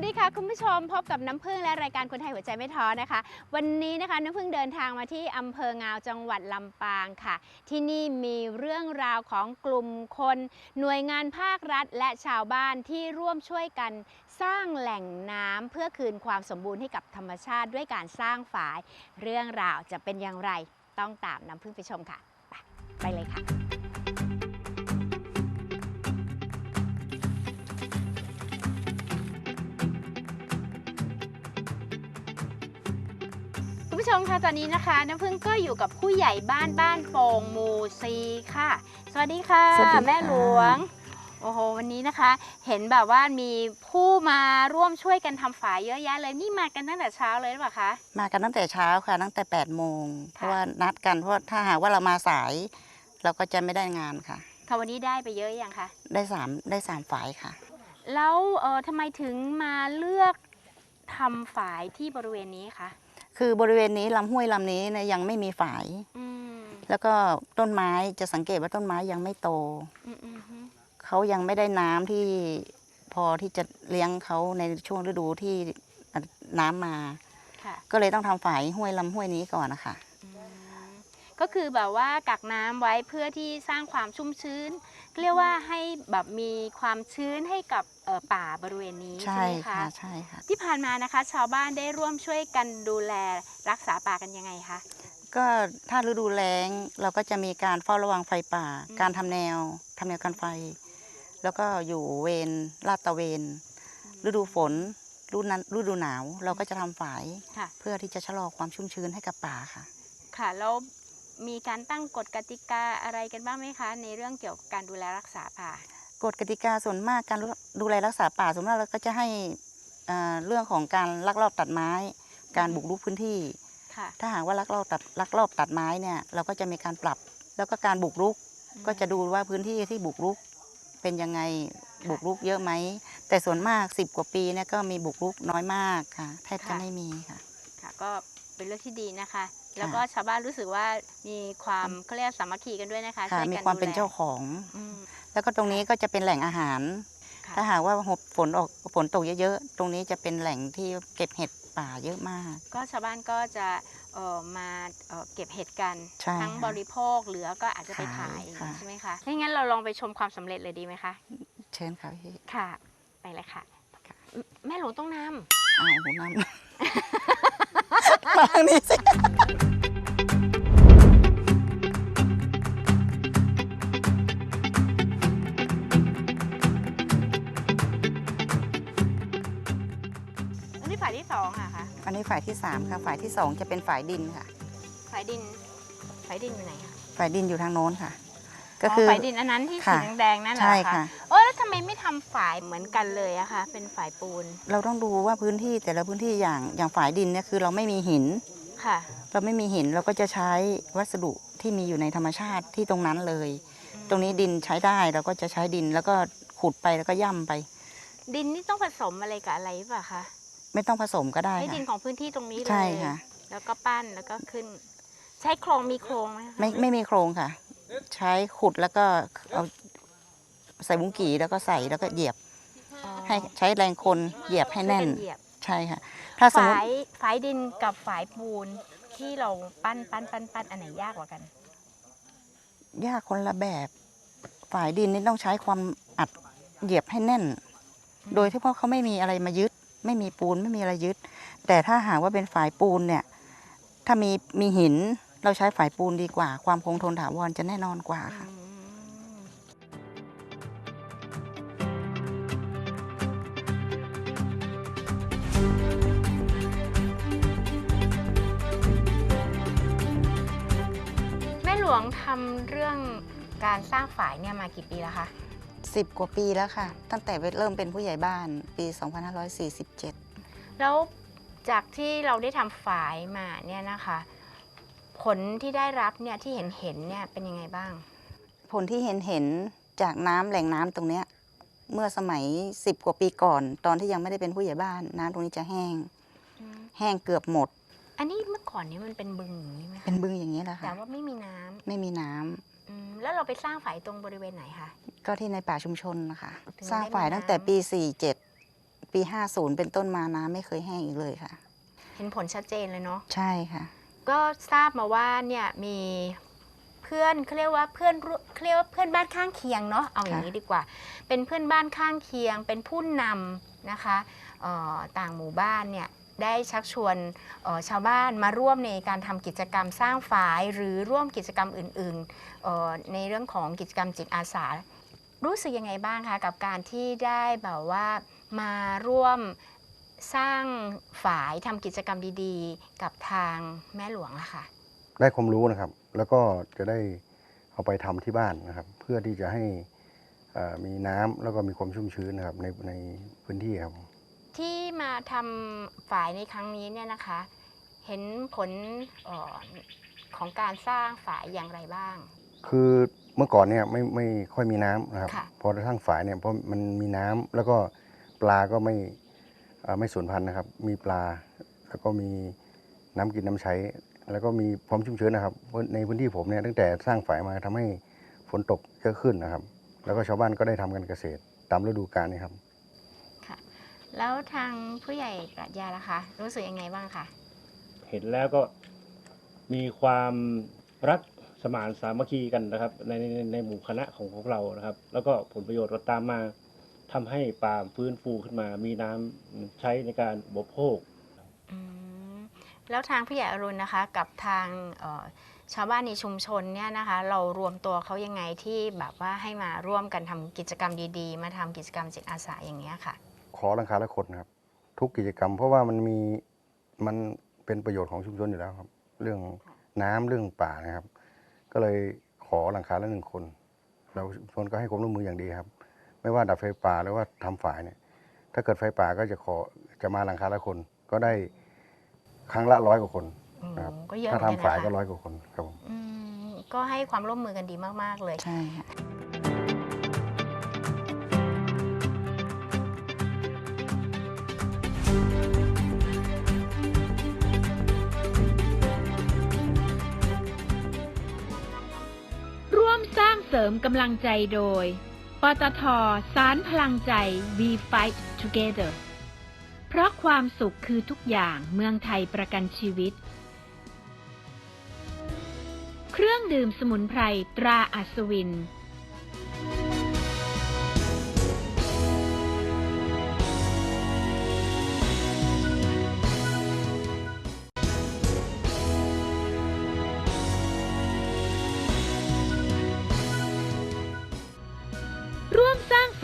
วัสดีค่ะคุณผู้ชมพบกับน้ำพึ่งและรายการคนไทยหัวใจไม่ท้อนะคะ วันนี้นะคะน้ำพึ่งเดินทางมาที่อำเภองาวจังหวัดลำปางค่ะ ที่นี่มีเรื่องราวของกลุ่มคน หน่วยงานภาครัฐ และชาวบ้านที่ร่วมช่วยกันสร้างแหล่งน้ำเพื่อคืนความสมบูรณ์ให้กับธรรมชาติด้วยการสร้างฝาย เรื่องราวจะเป็นอย่างไรต้องตามน้ำพึ่งไปชมค่ะ ไปไปเลยค่ะ ผู้ชมคะตอนนี้นะคะน้ำพึ่งก็อยู่กับผู้ใหญ่บ้านบ้านโป่งหมู่ซีค่ะ สวัสดีค่ะ สวัสดีค่ะ แม่หลวง โอ้โหวันนี้นะคะ เห็นแบบว่ามีผู้มาร่วมช่วยกันทำฝายเยอะแยะเลยนี่มากันตั้งแต่เช้าเลยหรือเปล่าคะ มากันตั้งแต่เช้าค่ะ ตั้งแต่8ปดโมงเพค่ะ ราะว่านัดกันเพราะว่าถ้าหากว่าเรามาสาย เราก็จะไม่ได้งานค่ะ ค่ะวันนี้ได้ไปเยอะยังคะได้สามได้สามฝ่ายค่ะ แล้วเออทำไมถึงมาเลือกทำฝายที่บริเวณนี้คะ คือบริเวณนี้ลำห้วยลำนี้เนยยังไม่มีฝ่าย อืมแล้วก็ต้นไม้จะสังเกตว่าต้นไม้ยังไม่โต อืมอืมอืมเขายังไม่ได้น้ำที่พอที่จะเลี้ยงเขาในช่วงฤดูที่น้ำมา ค่ะก็เลยต้องทำฝ่ายห้วยลำห้วยนี้ก่อนนะคะ อืมก็คือแบบว่ากักน้ำไว้เพื่อที่สร้างความชุ่มชื้น เรียกว่าให้แบบมีความชื้นให้กับเอ่อป่าบริเวณนี้ใช่ใช่ไหมค่ะคะใช่ค่ะที่ผ่านมานะคะ ชาวบ้านได้ร่วมช่วยกันดูแลรักษาป่ากันยังไงคะก็ถ้าฤดูแล้งเราก็จะมีการเฝ้าระวังไฟป่าอืมการทำแนวทำแนวกันไฟ แล้วก็อยู่เวรลาดตระเวนฤดูฝนฤดูนั้นฤดูหนาวเราก็จะทำฝายค่ะเพื่อที่จะชะลอความชุ่มชื้นให้กับป่าค่ะ ค่ะแล้ว มีการตั้งกฎกติกาอะไรกันบ้างไหมคะ ในเรื่องเกี่ยวกับการดูแลรักษาป่า กฎกติกาส่วนมากการดูแลรักษาป่าส่วนมากเราก็จะให้เอ่อเรื่องของการลักลอบตัดไม้ การบุกรุกพื้นที่ ค่ะ ถ้าหากว่าลักลอบตัดลักลอบตัดไม้เนี่ยเราก็จะมีการปรับ แล้วก็การบุกรุกก็จะดูว่าพื้นที่ที่บุกรุกเป็นยังไงบุกรุกเยอะไหมแต่ส่วนมาก 10 กว่าปีเนี่ยก็มีบุกรุกน้อยมากค่ะ แทบจะไม่มีค่ะ ค่ะก็เป็นเรื่องที่ดีนะคะ แล้วก็ชาวบ้านรู้สึกว่ามีความเขาเรียกสามัคคีกันด้วยนะคะค่ะช่วยมีกันความเป็นดูแลเจ้าของอืมแล้วก็ตรงนี้ก็จะเป็นแหล่งอาหารค่ะถ้าหากว่าฝนออกฝนตกเยอะๆ ตรงนี้จะเป็นแหล่งที่เก็บเห็ดป่าเยอะมาก ก็ชาวบ้านก็จะเอ่อมาเอ่อเก็บเห็ดกันใช่ทั้งค่ะบริโภคเหลือก็อาจจะไปขายขายค่ะใช่ไหมคะถ้างั้นเราลองไปชมความสำเร็จเลยดีไหมคะ เชิญค่ะพี่ค่ะ ไปเลยค่ะค่ะแม่หลวงต้องนอ้าวหูน้ำ มาทางนี้สิำอันนี้ฝ่ายที่สองอะค่ะอันนี้ฝ่ายที่สามค่ะ ฝ่ายที่สองจะเป็นฝ่ายดินค่ะ ฝ่ายดิน ฝ่ายดินอยู่ไหนคะฝ่ายดินอยู่ทางโน้นค่ะ ก็คือฝ่ายดินอันนั้นที่สีค่ะแดงๆนั่นเหรอใช่คะค่ะโอ้แล้วทำไมไม่ทำฝ่ายเหมือนกันเลยอะคะเป็นฝ่ายปูนเราต้องดูว่าพื้นที่แต่ละพื้นที่อย่างอย่างฝ่ายดินเนี่ยคือเราไม่มีหิน ค่ะ เราไม่มีหินเราก็จะใช้วัสดุที่มีอยู่ในธรรมชาติที่ตรงนั้นเลย ตรงนี้ดินใช้ได้เราก็จะใช้ดินแล้วก็ขุดไปแล้วก็ย่ำไป ดินนี่ต้องผสมอะไรกับอะไรหรือเปล่าคะไม่ต้องผสมก็ได้ใช้ค่ะดินของพื้นที่ตรงนี้เลยใช่ค่ะ แล้วก็ปั้นแล้วก็ขึ้น ใช้โครงมีโครงไหมคะไม่ไม่มีโครงค่ะ ใช้ขุดแล้วก็เอาใส่บุ้งกี่แล้วก็ใส่แล้วก็เหยียบอ๋อให้ใช้แรงคนเหยียบให้แน่นช่วยกัเหยียบใช่ค่ะ ถ้าสมมติฝายฝายดินกับฝายปูนที่เราปั้นปั้นปั้นปั้นอันไหนยากกว่ากัน ยากคนละแบบฝ่ายดินนี่ต้องใช้ความอัดเหยียบให้แน่น โดยที่เพราะเขาไม่มีอะไรมายึด ไม่มีปูนไม่มีอะไรยึด แต่ถ้าหากว่าเป็นฝ่ายปูนเนี่ย ถ้ามีมีหิน เราใช้ฝ่ายปูนดีกว่า ความคงทนถาวรจะแน่นอนกว่าค่ะอืมแม่หลวงทำเรื่องการสร้างฝายเนี่ยมากี่ปีแล้วคะสิบกว่าปีแล้วค่ะ ตั้งแต่เริ่มเป็นผู้ใหญ่บ้านปี 2547 แล้วจากที่เราได้ทำฝายมาเนี่ยนะคะ ผลที่ได้รับเนี่ยที่เห็นเห็นๆเนี่ยเป็นยังไงบ้าง ผลที่เห็นเห็นจากน้ำแหล่งน้ำตรงเนี้ยเมื่อสมัย10กว่าปีก่อน ตอนที่ยังไม่ได้เป็นผู้ใหญ่บ้านน้ำตรงนี้จะแห้งแห้งเกือบหมด อันนี้เมื่อก่อนนี้มันเป็นบึงอย่างนี้ไหมเป็นคะบึงอย่างนี้แหละแต่ค่ะ ว่าไม่มีน้ำไม่มีน้ำอืมแล้วเราไปสร้างฝายตรงบริเวณไหนคะ ก็ที่ในป่าชุมชนนะคะ ถึงสร้างได้มีฝ่ายตั้งแต่น้ำ ปี 47 ปี 50 เป็นต้นมาน้ำไม่เคยแห้งอีกเลยค่ะ เห็นผลชัดเจนเลยเนาะ ใช่ค่ะ ก็ทราบมาว่าเนี่ยมีเพื่อนเขาเรียกว่าเพื่อนร่วเขาเรียกว่าเพื่อนบ้านข้างเคียงเนาะเอาอย่างนี้ดีกว่า เป็นเพื่อนบ้านข้างเคียง เป็นผู้นำนะคะเอ่อต่างหมู่บ้านเนี่ยได้ชักชวนชาวบ้านมาร่วมในการทำกิจกรรมสร้างฝาย หรือร่วมกิจกรรมอื่นๆ ในเรื่องของกิจกรรมจิตอาสา รู้สึกยังไงบ้างคะกับการที่ได้แบบว่ามาร่วม สร้างฝายทำกิจกรรมดีๆ กับทางแม่หลวงอะค่ะ ได้ความรู้นะครับ แล้วก็จะได้เอาไปทำที่บ้านนะครับ เพื่อที่จะให้เอ่อมีน้ำแล้วก็มีความชุ่มชื้นนะครับในในพื้นที่ครับ ที่มาทำฝายในครั้งนี้เนี่ยนะคะ เห็นผลเออของการสร้างฝายอย่างไรบ้าง คือเมื่อก่อนเนี่ยไม่ไม่ค่อยมีน้ำนะครับ ค่ะ พอทั้งฝายเนี่ยเพราะมันมีน้ำแล้วก็ปลาก็ไม่เอ่อ ไม่สูญพันธุ์นะครับ มีปลา แล้วก็มีน้ำกินน้ำใช้ แล้วก็มีความชุ่มชื้นนะครับเพราะในพื้นที่ผมเนี่ยตั้งแต่สร้างฝายมาทำให้ฝนตกเยอะขึ้นนะครับ แล้วก็ชาวบ้านก็ได้ทำกันเกษตรตามฤดูกาลนี่ครับแล้วทางผู้ใหญ่ปรัชญาล่ะคะรู้สึกยังไงบ้างคะเห็นแล้วก็มีความรักสมานสามัคคีกันนะครับในในในหมู่คณะของพวกเรานะครับ แล้วก็ผลประโยชน์ก็ตามมา ทำให้ป่าฟื้นฟูขึ้นมา มีน้ำใช้ในการบริโภคอืมแล้วทางผู้ใหญ่อรุณนะคะ กับทางเอ่อชาวบ้านในชุมชนเนี่ยนะคะ เรารวมตัวเขายังไงที่แบบว่าให้มาร่วมกันทำกิจกรรมดีๆ มาทำกิจกรรมจิตอาสาอย่างเงี้ยค่ะ ขอหลังคาละคนนะครับ ทุกกิจกรรมเพราะว่ามันมีมันเป็นประโยชน์ของชุมชนอยู่แล้วครับ เรื่องน้ำเรื่องป่านะครับ ก็เลยขอหลังคาละหนึ่งคน เราชุมชนก็ให้ความร่วมมืออย่างดีครับ ไม่ว่าดับไฟป่าหรือว่าทำฝายเนี่ย ถ้าเกิดไฟป่าก็จะขอจะมาหลังคาละคน ก็ได้ครั้งละร้อยกว่าคนอืมนะครับก็เยอะถ้าเหมือนทำกันฝายนะก็คะร้อยกว่าคนครับผมอืมก็ให้ความร่วมมือกันดีมาก ๆ เลย ใช่ค่ะร่วมสร้างเสริมกำลังใจโดย ปตทสารพลังใจ We Fight Together เพราะความสุขคือทุกอย่างเมืองไทยประกันชีวิต เครื่องดื่มสมุนไพรตราอัศวิน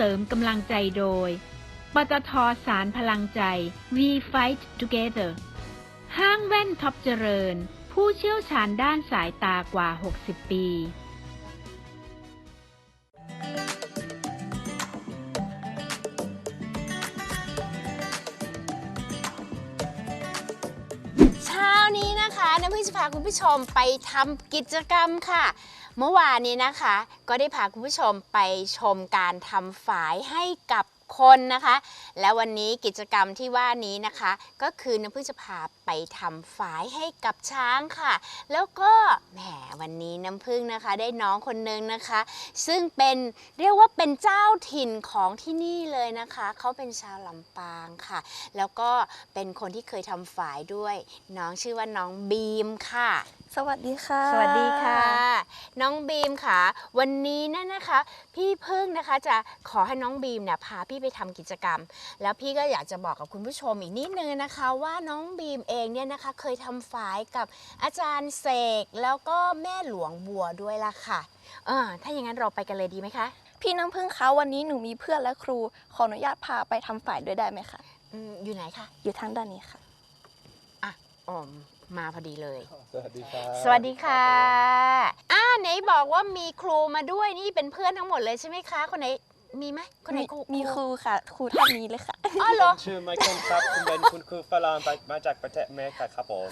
เสริมกำลังใจโดย ปตทสารพลังใจ We Fight Together ห้างแว่นท็อปเจริญ ผู้เชี่ยวชาญด้านสายตากว่า 60 ปีเช้านี้นะคะน้ำพึ่งจะพาคุณผู้ชมไปทำกิจกรรมค่ะ เมื่อวานนี้นะคะ ก็ได้พาคุณผู้ชมไปชมการทำฝายให้กับคนนะคะ และวันนี้กิจกรรมที่ว่านี้นะคะ ก็คือน้ำพึ่งจะพาไปทำฝายให้กับช้างค่ะ แล้วก็แหมวันนี้น้ำพึ่งนะคะ ได้น้องคนนึงนะคะ ซึ่งเป็นเรียกว่าเป็นเจ้าถิ่นของที่นี่เลยนะคะ เขาเป็นชาวลำปางค่ะ แล้วก็เป็นคนที่เคยทำฝายด้วย น้องชื่อว่าน้องบีมค่ะ สวัสดีค่ะ สวัสดีค่ะ น้องบีมค่ะ วันนี้นั่นนะคะ พี่พึ่งนะคะจะขอให้น้องบีมเนี่ยพาพี่ไปทำกิจกรรม แล้วพี่ก็อยากจะบอกกับคุณผู้ชมอีกนิดนึงนะคะ ว่าน้องบีมเองเนี่ยนะคะ เคยทำฝายกับอาจารย์เสกแล้วก็แม่หลวงบัวด้วยล่ะค่ะเออถ้าอย่างนั้นเราไปกันเลยดีไหมคะ พี่น้ำพึ่งคะวันนี้หนูมีเพื่อนและครู ขออนุญาตพาไปทำฝ่ายด้วยได้ไหมคะอืมอยู่ไหนคะอยู่ทางด้านนี้ค่ะอะอ๋อม มาพอดีเลย สวัสดีครับสวัสดีค่ะ อ่าไหนบอกว่ามีครูมาด้วยนี่เป็นเพื่อนทั้งหมดเลยใช่ไหมคะ คนไหนมีไหมคนไหนมีครูมีครูค่ะ ครูท่านนี้เลยค่ะ อ๋อเหรอชื่อไมเคิลครับผมเป็นคุณครูฝรั่งไปมาจากประเทศอเมริกาครับผม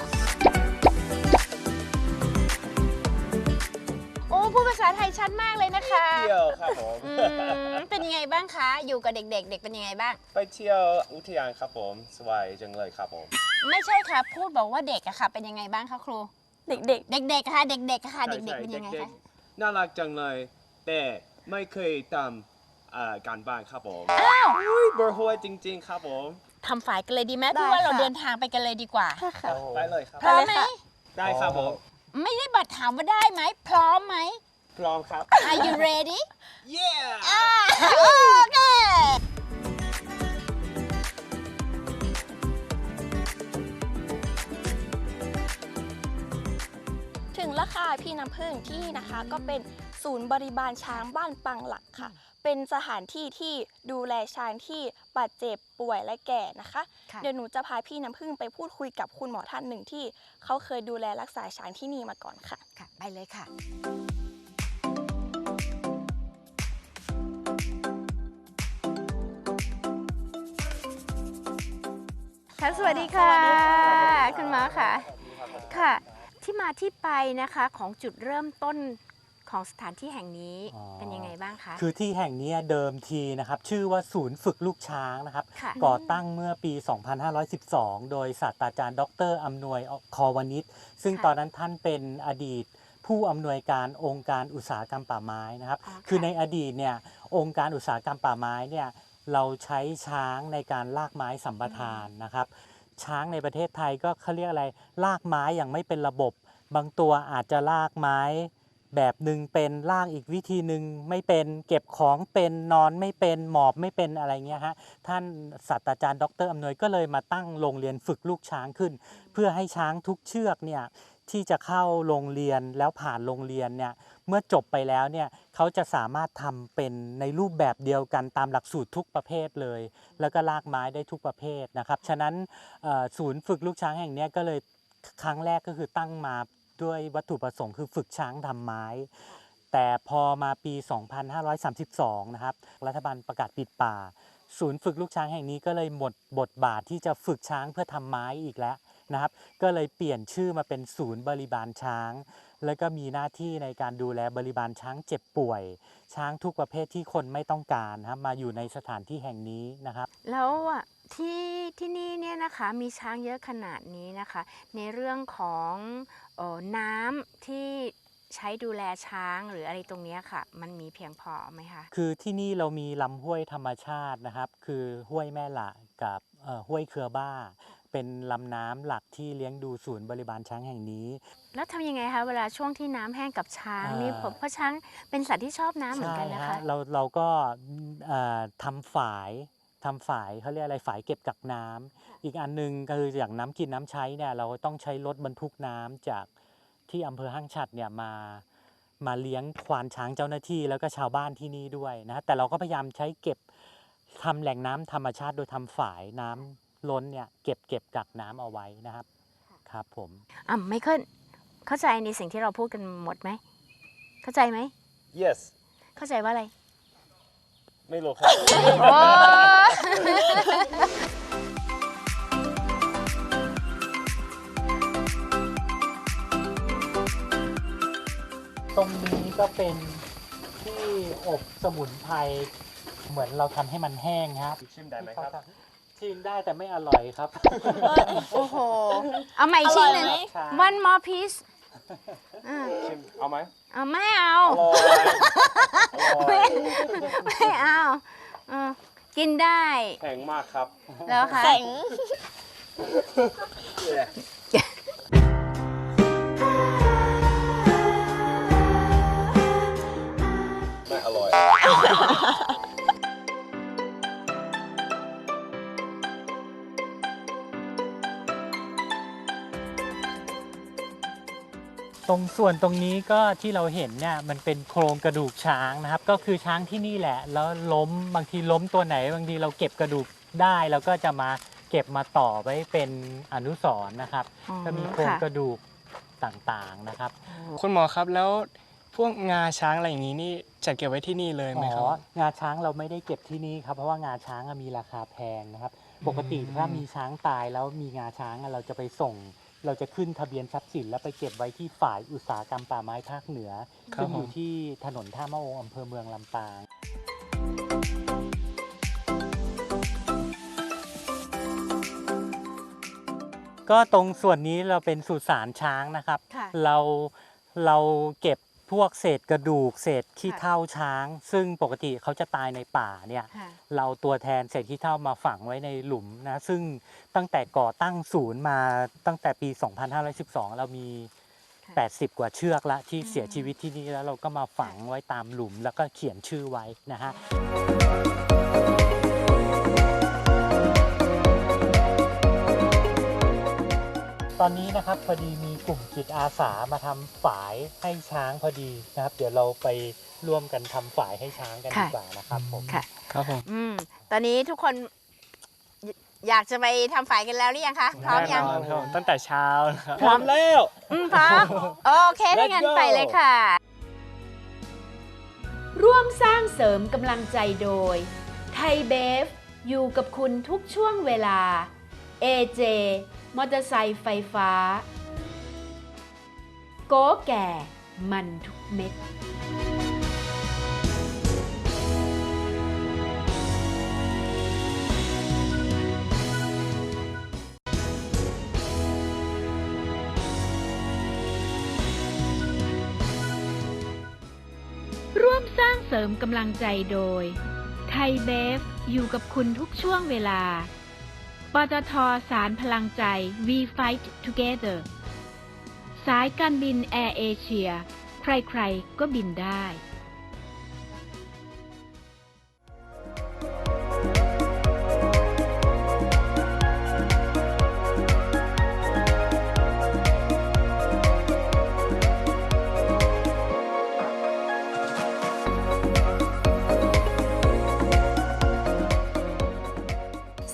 โอ้พูดภาษาไทยชัดมากเลยนะคะเที่ยวครับผมอืมเป็นยังไงบ้างคะ อยู่กับเด็กๆ เด็กเป็นยังไงบ้าง ไปเที่ยวอุทยานครับผมสบายจังเลยครับผม ไม่ใช่ค่ะ พูดบอกว่าเด็กอะค่ะ เป็นยังไงบ้างคะครู เด็กเด็กๆค่ะ เด็กๆค่ะใช่เด็กๆใช่เป็นยังไงเด็คะกๆน่ารักจังเลย แต่ไม่เคยทเอ่อการบ้านครับผมอ้าวอุ้ยเบอร์หัวจริง ๆ ครับผมทำฝ่ายกันเลยดีไหมได้พี่ว่าเราค่ะ เดินทางไปกันเลยดีกว่าค่ะ ไปเลยครับ พร้อมไหม ได้ครับผม ไม่ได้บัตรถามว่าได้ไหม พร้อมไหม พร้อมครับ Are you ready yeah อ่าโอเค ถึงราคาพี่น้ำพึ่งที่นี่นะคะก็เป็นศูนย์บริบาลช้างบ้านปังหลักค่ะ เป็นสถานที่ที่ดูแลช้างที่บาดเจ็บป่วยและแก่นะคะ ค่ะ เดี๋ยวหนูจะพาพี่น้ำพึ่งไปพูดคุยกับคุณหมอท่านหนึ่งที่เขาเคยดูแลรักษาช้างที่นี่มาก่อนค่ะ ค่ะ ไปเลยค่ะ ค่ะ สวัสดีค่ะคุณหมอค่ะ ค่ะ ที่มาที่ไปนะคะของจุดเริ่มต้น ของสถานที่แห่งนี้อ๋อ เป็นยังไงบ้างคะ คือที่แห่งเนี้ยเดิมทีนะครับ ชื่อว่าศูนย์ฝึกลูกช้างนะครับ ค่ะ ก่อตั้งเมื่อปี 2512 โดยศาสตราจารย์ ดรอำนวยคอวานิชซึ่งค่ะ ตอนนั้นท่านเป็นอดีตผู้อำนวยการองค์การอุตสาหกรรมป่าไม้นะครับอ๋อค่ะคือในอดีตเนี่ยองค์การอุตสาหกรรมป่าไม้เนี่ยเราใช้ช้างในการลากไม้สัมปทานนะครับ ช้างในประเทศไทยก็เขาเรียกอะไรลากไม้อย่างไม่เป็นระบบ บางตัวอาจจะลากไม้ แบบหนึ่งเป็นลากอีกวิธีหนึ่งไม่เป็นเก็บของเป็นนอนไม่เป็นหมอบไม่เป็นอะไรเงี้ยฮะท่านศาสตราจารย์ดรอำนวยก็เลยมาตั้งโรงเรียนฝึกลูกช้างขึ้น เพื่อให้ช้างทุกเชือกเนี่ยที่จะเข้าโรงเรียนแล้วผ่านโรงเรียนเนี่ยเมื่อจบไปแล้วเนี่ยเขาจะสามารถทำเป็นในรูปแบบเดียวกันตามหลักสูตรทุกประเภทเลย แล้วก็ลากไม้ได้ทุกประเภทนะครับ ฉะนั้นศูนย์ฝึกลูกช้างแห่งนี้ก็เลยครั้งแรกก็คือตั้งมา ด้วยวัตถุประสงค์คือฝึกช้างทำไม้ แต่พอมาปี 2532 นะครับ รัฐบาลประกาศปิดป่า ศูนย์ฝึกลูกช้างแห่งนี้ก็เลยหมดบทบาทที่จะฝึกช้างเพื่อทำไม้อีกแล้วนะครับ ก็เลยเปลี่ยนชื่อมาเป็นศูนย์บริบาลช้าง แล้วก็มีหน้าที่ในการดูแลบริบาลช้างเจ็บป่วย ช้างทุกประเภทที่คนไม่ต้องการนะครับมาอยู่ในสถานที่แห่งนี้นะครับ แล้วอะ ที่ที่นี่เนี่ยนะคะมีช้างเยอะขนาดนี้นะคะ ในเรื่องของเออน้ำที่ใช้ดูแลช้างหรืออะไรตรงเนี้ยค่ะ มันมีเพียงพอไหมคะ คือที่นี่เรามีลำห้วยธรรมชาตินะครับ คือห้วยแม่หละกับเอ่อห้วยเครือบ้า เป็นลำน้ำหลักที่เลี้ยงดูศูนย์บริบาลช้างแห่งนี้ แล้วทำยังไงคะเวลาช่วงที่น้ำแห้งกับช้างนี่อ่าผมเพราะช้างเป็นสัตว์ที่ชอบน้ำเหมือนกันนะคะ เราเราก็เอ่อทำฝาย ทำฝายเขาเรียกอะไรฝายเก็บกักน้ำอีกอันหนึงก็คืออย่างน้ำกินน้ำใช้เนี่ยเราต้องใช้รถบรรทุกน้ำจากที่อำเภอห้างฉัดเนี่ยมามาเลี้ยงควานช้างเจ้าหน้าที่แล้วก็ชาวบ้านที่นี่ด้วยนะฮะแต่เราก็พยายามใช้เก็บทำแหล่งน้ำธรรมชาติโดยทำฝายน้ำล้นเนี่ยเก็บเก็บกักน้ำเอาไว้นะครับครับผมอะไมเคิลเข้าใจในสิ่งที่เราพูดกันหมดไหมเข้าใจไหม yes เข้าใจว่าอะไร ไม่รู้ครับ โอ้ตรงนี้ก็เป็นที่อบสมุนไพรเหมือนเราทำให้มันแห้งครับชิมได้ไหมครับ ชิมได้แต่ไม่อร่อยครับ โอ้โห เอาใหม่อีกชิ้นหนึ่ง อร่อยไหม one more piece อ่าชิมเอาไหมเอาไม่เอาอร่อยอร่อยไม่เอาอ่ากินได้แพงมากครับ แล้วค่ะ แข็งไม่อร่อย ตรงส่วนตรงนี้ก็ที่เราเห็นเนี่ยมันเป็นโครงกระดูกช้างนะครับ ก็คือช้างที่นี่แหละ แล้วล้มบางทีล้มตัวไหน บางทีเราเก็บกระดูกได้เราก็จะมาเก็บมาต่อไว้เป็นอนุสรณ์นะครับ อ๋อก็มีโครงค่ะ กระดูกต่างๆนะครับ คุณหมอครับแล้วพวกงาช้างอะไรอย่างนี้นี่จัดเก็บไว้ที่นี่เลยไหมอ๋ครับองาช้างเราไม่ได้เก็บที่นี่ครับ เพราะว่างาช้างอะมีราคาแพงนะครับ ปกติถ้ามีช้างตายแล้วมีงาช้างอะเราจะไปส่ง เราจะขึ้นทะเบียนทรัพย์สิน แล้วไปเก็บไว้ที่ฝ่ายอุตสาหกรรมป่าไม้ภาคเหนือครับซึ่งอยู่ผมที่ถนนท่ามะโออำเภอเมืองลำปางก็ตรงส่วนนี้เราเป็นสุสานช้างนะครับค่ะเราเราเก็บ พวกเศษกระดูก เศษขี้ค่ะเท่าช้าง ซึ่งปกติเขาจะตายในป่าเนี่ยค่ะ เราตัวแทนเศษขี้เท่ามาฝังไว้ในหลุมนะซึ่งตั้งแต่ก่อตั้งศูนย์มาตั้งแต่ปี 2512 เรามี ค่ะ80 กว่าเชือกละที่อืม เสียชีวิตที่นี่แล้วเราก็มาฝังไว้ตามหลุมแล้วก็เขียนชื่อไว้นะฮะ ตอนนี้นะครับพอดีมีกลุ่มจิตอาสามาทำฝายให้ช้างพอดีนะครับ เดี๋ยวเราไปร่วมกันทำฝายให้ช้างกันค่ะดีกว่านะครับผมค่ะครับผมอืมตอนนี้ทุกคนอยอยากจะไปทำฝ่ายกันแล้วหรือยังคะพร้อมยังแน่นอนครับตั้งแต่เช้านะครับพร้อมแล้วอืมพร้อมโอเคถ้า Let's งั้น go ไปเลยค่ะ ร่วมสร้างเสริมกำลังใจโดย ไทยเบฟ อยู่กับคุณทุกช่วงเวลา AJ มอเตอร์ไซค์ไฟฟ้า โกแก่มันทุกเม็ดร่วมสร้างเสริมกำลังใจโดย ไทยเบฟ อยู่กับคุณทุกช่วงเวลา ปตทสารพลังใจ We Fight Together สายการบินแอร์เอเชีย ใครๆ ก็บินได้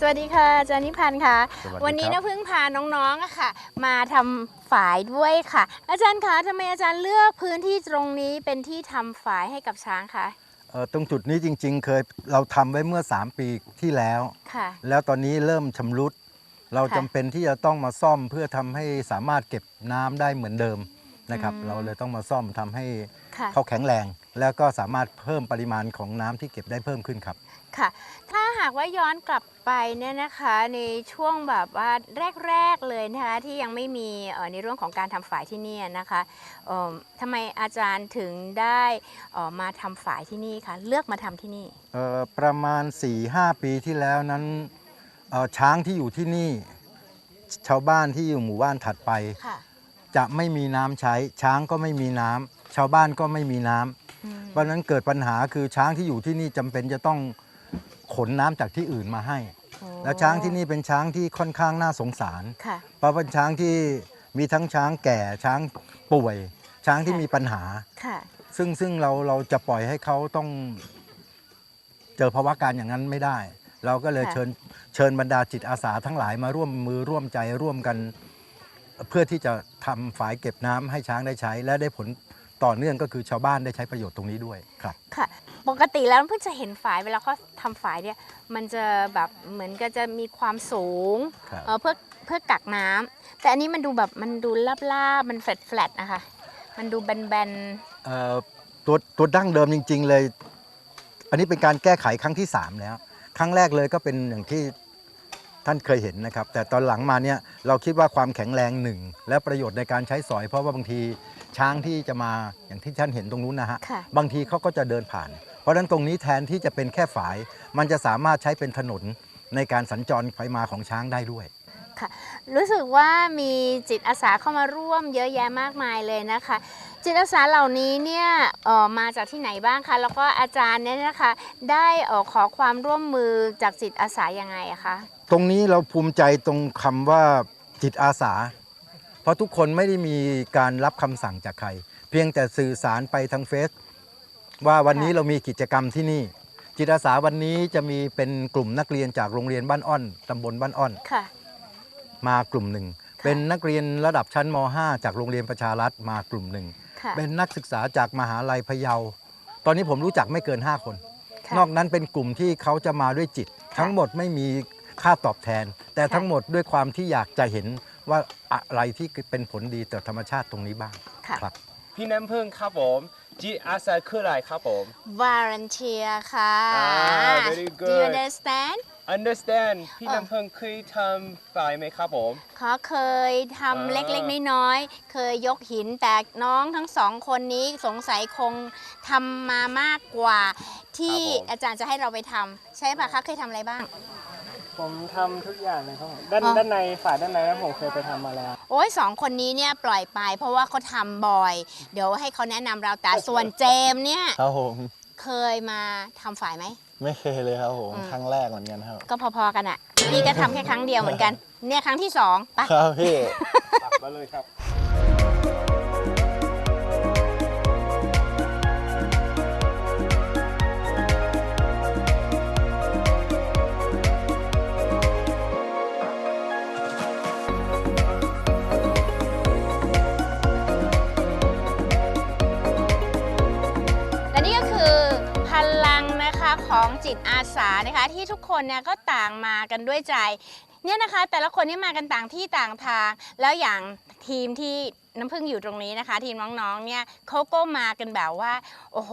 วัสดีค่ะอาจารย์นิพันธ์ค่ะ สวัสดีวันนี้ครันะบเพิ่งพาน้องๆอะค่ะ มาทำฝายด้วยค่ะ อาจารย์คะทำไมอาจารย์เลือกพื้นที่ตรงนี้เป็นที่ทำฝายให้กับช้างคะเอ่อตรงจุดนี้จริงๆ เคยเราทำไว้เมื่อ 3 ปีที่แล้ว ค่ะ แล้วตอนนี้เริ่มชำรุด เราค่ะจำเป็นที่จะต้องมาซ่อมเพื่อทำให้สามารถเก็บน้ำได้เหมือนเดิมนะครับ อืม เราเลยต้องมาซ่อมทำให้ค่ะ เขาแข็งแรง แล้วก็สามารถเพิ่มปริมาณของน้ำที่เก็บได้เพิ่มขึ้นครับ ค่ะ ถ้าหากว่าย้อนกลับไปเนี่ยนะคะในช่วงแบบว่าแรกๆเลยนะคะที่ยังไม่มีเอ่อในเรื่องของการทำฝายที่นี่นะคะเอิ่มทำไมอาจารย์ถึงได้เอ่อมาทำฝายที่นี่คะเลือกมาทำที่นี่เอ่อประมาณ 4-5 ปีที่แล้วนั้นเอ่อช้างที่อยู่ที่นี่ ชาวบ้านที่อยู่หมู่บ้านถัดไปค่ะจะไม่มีน้ำใช้ ช้างก็ไม่มีน้ำชาวบ้านก็ไม่มีน้ำอืมเพราะฉะนั้นเกิดปัญหาคือช้างที่อยู่ที่นี่จำเป็นจะต้อง ขนน้ำจากที่อื่นมาให้โอ้แล้วช้างที่นี่เป็นช้างที่ค่อนข้างน่าสงสาร ค่ะ เพราะเป็นช้างที่มีทั้งช้างแก่ช้างป่วย ช้างที่ค่ะมีปัญหา ค่ะ ซึ่งซึ่งเราเราจะปล่อยให้เขาต้อง เจอภาวะการอย่างนั้นไม่ได้ เราก็เลยค่ะ เชิญเชิญบรรดาจิตอาสาทั้งหลายมาร่วมมือร่วมใจร่วมกัน เพื่อที่จะทำฝายเก็บน้ำให้ช้างได้ใช้ และได้ผลต่อเนื่องก็คือชาวบ้านได้ใช้ประโยชน์ตรงนี้ด้วยครับ ค่ะ ปกติแล้วเพิ่งจะเห็นฝายเวลาเขาทำฝายเนี่ยมันจะแบบเหมือนก็จะมีความสูงครับ เอ่อเพื่อเพื่อกักน้ำแต่อันนี้มันดูแบบมันดูลาบๆมันแฟลตๆนะคะมันดูแบนเอ่อตัวตัวดั้งเดิมจริง ๆ เลย อันนี้เป็นการแก้ไขครั้งที่ 3 แล้ว ครั้งแรกเลยก็เป็นอย่างที่ท่านเคยเห็นนะครับ แต่ตอนหลังมาเนี่ยเราคิดว่าความแข็งแรงหนึ่งและประโยชน์ในการใช้สอย เพราะว่าบางทีช้างที่จะมาอย่างที่ท่านเห็นตรงนู้นนะฮะค่ะ บางทีเขาก็จะเดินผ่านเพ ราะฉะนั้นตรงนี้แทนที่จะเป็นแค่ฝาย มันจะสามารถใช้เป็นถนนในการสัญจรไปมาของช้างได้ด้วยๆรู้สึกว่ามีจิตอาสาเข้ามาร่วมเยอะแยะมากมายเลยนะคะ จิตอาสาเหล่านี้เนี่ยเอ่อมาจากที่ไหนบ้างคะแล้วก็อาจารย์เนี่ยนะคะได้เอ่อขอความร่วมมือจากจิตอาสายังไงอะคะตรงนี้เราภูมิใจตรงคำว่าจิตอาสา เพราะทุกคนไม่ได้มีการรับคำสั่งจากใคร เพียงแต่สื่อสารไปทางเฟซ ว่าวันนี้ค่ะเรามีกิจกรรมที่นี่ จิตอาสาวันนี้จะมีเป็นกลุ่มนักเรียนจากโรงเรียนบ้านอ้อนตำบลบ้านอ้อนค่ะ มากลุ่มหนึ่ง เป็นนักเรียนระดับชั้นม .5 จากโรงเรียนประชารัฐมากลุ่มหนึ่ง ค่ะ เป็นนักศึกษาจากมหาลัยพะเยา ตอนนี้ผมรู้จักไม่เกิน 5 คน ค่ะ นอกนั้นเป็นกลุ่มที่เขาจะมาด้วยจิต ทั้งหมดไม่มีค่าตอบแทน แต่ค่ะทั้งหมดด้วยความที่อยากจะเห็นว่าอะไรที่เป็นผลดีต่อธรรมชาติตรงนี้บ้าง ค่ะครับพี่น้ำพึ่งครับผม จิตอาสาคืออะไรครับผม volunteer ค่ะ อ่า very Do you good understand understand พี่เออน้ำพึ่งเคยทำฝ่ายไหมครับผมเขาเคยทำอ่า เล็กๆ น้อยๆ เคยยกหินแต่น้องทั้งสองคนนี้สงสัยคงทำมามากกว่า ที่อาจารย์จะให้เราไปทำใช่ปะคะเคยทำอะไรบ้าง ผมทำทุกอย่างเลยครับผมด้านอ๋อ ด้านในฝ่ายด้านในแล้วผมเคยไปทำมาแล้ว โอ้ยสองคนนี้เนี่ยปล่อยไป เพราะว่าเขาทำบ่อย เดี๋ยวให้เขาแนะนำเราแต่ส่วนเจมส์เนี่ยครับผมเคยมาทำฝ่ายไหม ไม่เคยเลยครับผมอืม ครั้งแรกเหมือนกันครับก็พอๆกันอะพี่ก็ทำแค่ครั้งเดียวเหมือนกัน เนี่ยครั้งที่สองไปครับพี่ ตักมาเลยครับ จิตอาสานะคะ ที่ทุกคนเนี่ยก็ต่างมากันด้วยใจเนี่ยนะคะ แต่ละคนนี่มากันต่างที่ต่างทาง แล้วอย่างทีมที่น้ำพึ่งอยู่ตรงนี้นะคะ ทีมน้องๆเนี่ยเขาก็มากันแบบว่า โอ้โห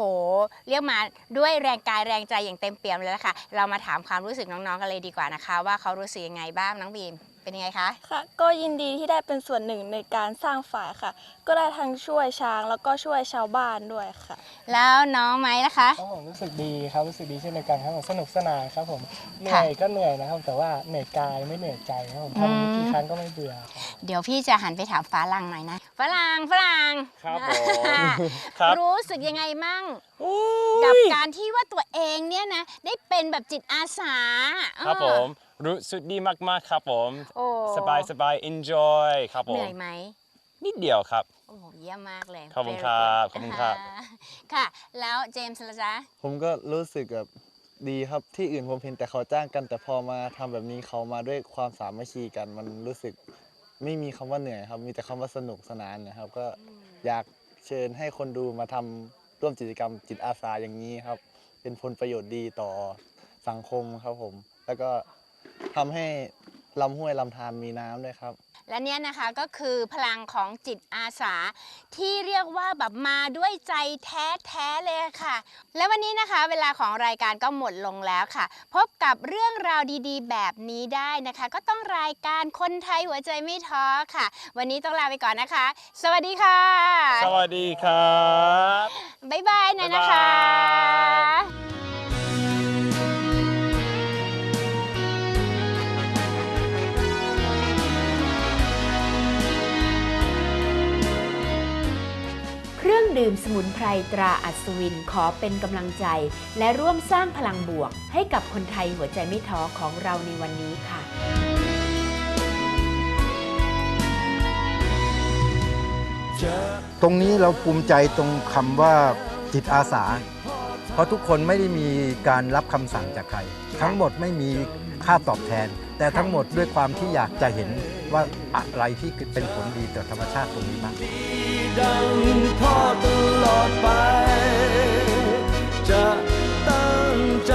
เรียกมาด้วยแรงกายแรงใจอย่างเต็มเปี่ยมเลยละค่ะ เรามาถามความรู้สึกน้องๆกันเลยดีกว่านะคะ ว่าเขารู้สึกยังไงบ้างน้องบีม เป็นยังไงคะ ค่ะ ก็ยินดีที่ได้เป็นส่วนหนึ่งในการสร้างฝ่ายค่ะ ก็ได้ทั้งช่วยช้างแล้วก็ช่วยชาวบ้านด้วยค่ะ แล้วน้องไม้นะคะ ครับผมรู้สึกดีครับรู้สึกดีเช่นเดียวกันครับผมสนุกสนานครับผมเหนื่ค่ะอยก็เหนื่อยนะครับ แต่ว่าเหนื่อยกายไม่เหนื่อยใจครับผมอืมทำกี่ครั้งก็ไม่เบื่อครับ เดี๋ยวพี่จะหันไปถามฝรั่งหน่อยนะฝรั่งฝรั่งครับผม ครับ รู้สึกยังไงมั่ง กับการที่ว่าตัวเองเนี่ยนะ ได้เป็นแบบจิตอาสาครับเอผอม รู้สึกดีมากๆครับผม โอ้สบายสบาย enjoy ครับผเหมนื่อยไหมนิดเดียวครับ โอ้โหเยี่ยมมากเลย ขอบคุณ Very ครับ good ขอบคุณครับค่ะ แล้วเจมส์ละจ๊ะ ผมก็รู้สึกแบบดีครับที่อื่นผมเห็นแต่เขาจ้างกัน แต่พอมาทำแบบนี้เขามาด้วยความสามัคคีกัน มันรู้สึกไม่มีคำว่าเหนื่อยครับ มีแต่คำว่าสนุกสนานนะครับ ก็อยากเชิญให้คนดูมาทำร่วมกิจกรรมจิตอาสาอย่างนี้ครับ เป็นผลประโยชน์ดีต่อสังคมครับผม แล้วก็ ทำให้ลำห้วยลำธารมีน้ำด้วยครับ และเนี่ยนะคะก็คือพลังของจิตอาสาที่เรียกว่าแบบมาด้วยใจแท้ๆเลยค่ะ และวันนี้นะคะ เวลาของรายการก็หมดลงแล้วค่ะ พบกับเรื่องราวดีๆ แบบนี้ได้นะคะ ก็ต้องรายการคนไทยหัวใจไม่ท้อค่ะ วันนี้ต้องลาไปก่อนนะคะ สวัสดีค่ะ สวัสดีครับ บ๊ายบายหน่อยนะคะเครื่อง ดื่มสมุนไพรตราอัศวินขอเป็นกำลังใจ และร่วมสร้างพลังบวก ให้กับคนไทยหัวใจไม่ท้อของเราในวันนี้ค่ะ ตรงนี้เราภูมิใจตรงคำว่าจิตอาสา เพราะทุกคนไม่ได้มีการรับคำสั่งจากใคร ทั้งหมดไม่มีค่าตอบแทน แต่ทั้งหมดด้วยความที่อยากจะเห็น ว่าอะไรที่เป็นผลดีต่อธรรมชาติตรงนี้บ้างดังพ่อตลอดไป จะตั้งใจ